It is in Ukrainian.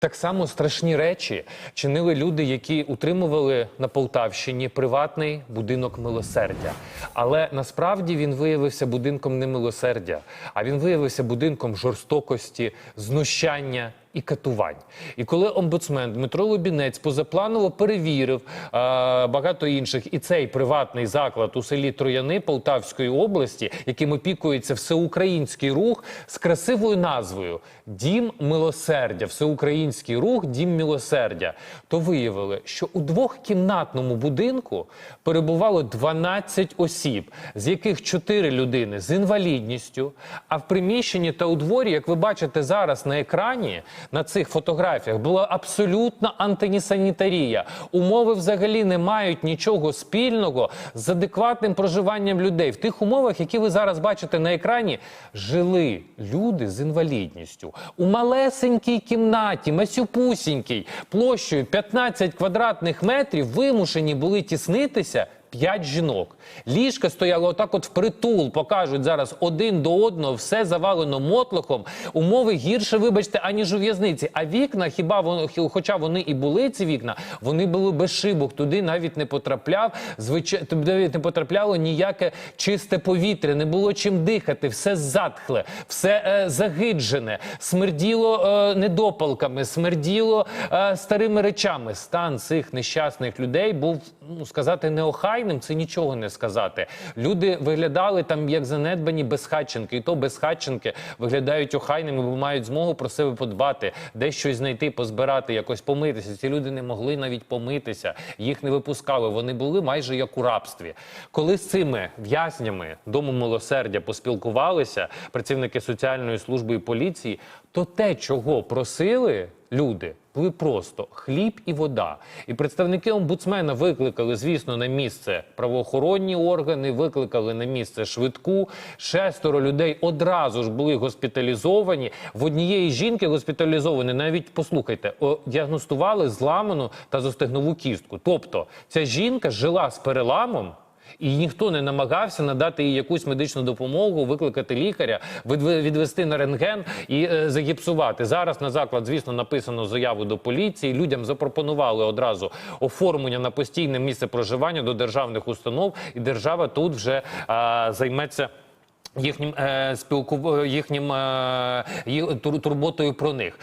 Так само страшні речі чинили люди, які утримували на Полтавщині приватний будинок милосердя. Але насправді він виявився будинком не милосердя, а він виявився будинком жорстокості, знущання. І катувань. І коли омбудсмен Дмитро Лубінець позапланово перевірив е, багато інших, і цей приватний заклад у селі Трояни Полтавської області, яким опікується всеукраїнський рух з красивою назвою Дім милосердя, всеукраїнський рух Дім милосердя, то виявили, що у двохкімнатному будинку перебувало 12 осіб, з яких 4 людини з інвалідністю. А в приміщенні та у дворі, як ви бачите зараз на екрані, на цих фотографіях була абсолютна антинісанітарія. Умови взагалі не мають нічого спільного з адекватним проживанням людей. В тих умовах, які ви зараз бачите на екрані, жили люди з інвалідністю у малесенькій кімнаті, масюпусінькій, площею 15 квадратних метрів, вимушені були тіснитися. П'ять жінок. Ліжка стояло отак, от впритул, покажуть зараз один до одного, все завалено мотлохом. Умови гірше, вибачте, аніж у в'язниці. А вікна, хіба вони, хоча вони і були ці вікна, вони були без шибок. Туди навіть не потрапляв. Туди навіть не потрапляло ніяке чисте повітря, не було чим дихати, все затхле, все е, загиджене, смерділо е, недопалками, смерділо е, старими речами. Стан цих нещасних людей був ну сказати неохайним. Це нічого не сказати. Люди виглядали там як занедбані безхатченки, і то безхатченки виглядають охайними, бо мають змогу про себе подбати, де щось знайти, позбирати, якось помитися. Ці люди не могли навіть помитися, їх не випускали. Вони були майже як у рабстві. Коли з цими в'язнями дому милосердя поспілкувалися працівники соціальної служби і поліції, то те, чого просили люди. Були просто хліб і вода. І представники омбудсмена викликали, звісно, на місце правоохоронні органи, викликали на місце швидку. Шестеро людей одразу ж були госпіталізовані. В однієї жінки госпіталізовані, навіть послухайте, діагностували зламану та зостигнову кістку. Тобто ця жінка жила з переламом. І ніхто не намагався надати їй якусь медичну допомогу, викликати лікаря, відве- відвести на рентген і е, загіпсувати. Зараз на заклад, звісно, написано заяву до поліції. Людям запропонували одразу оформлення на постійне місце проживання до державних установ, і держава тут вже е, займеться. Їхнім е, спілку їхнім е, турботою про них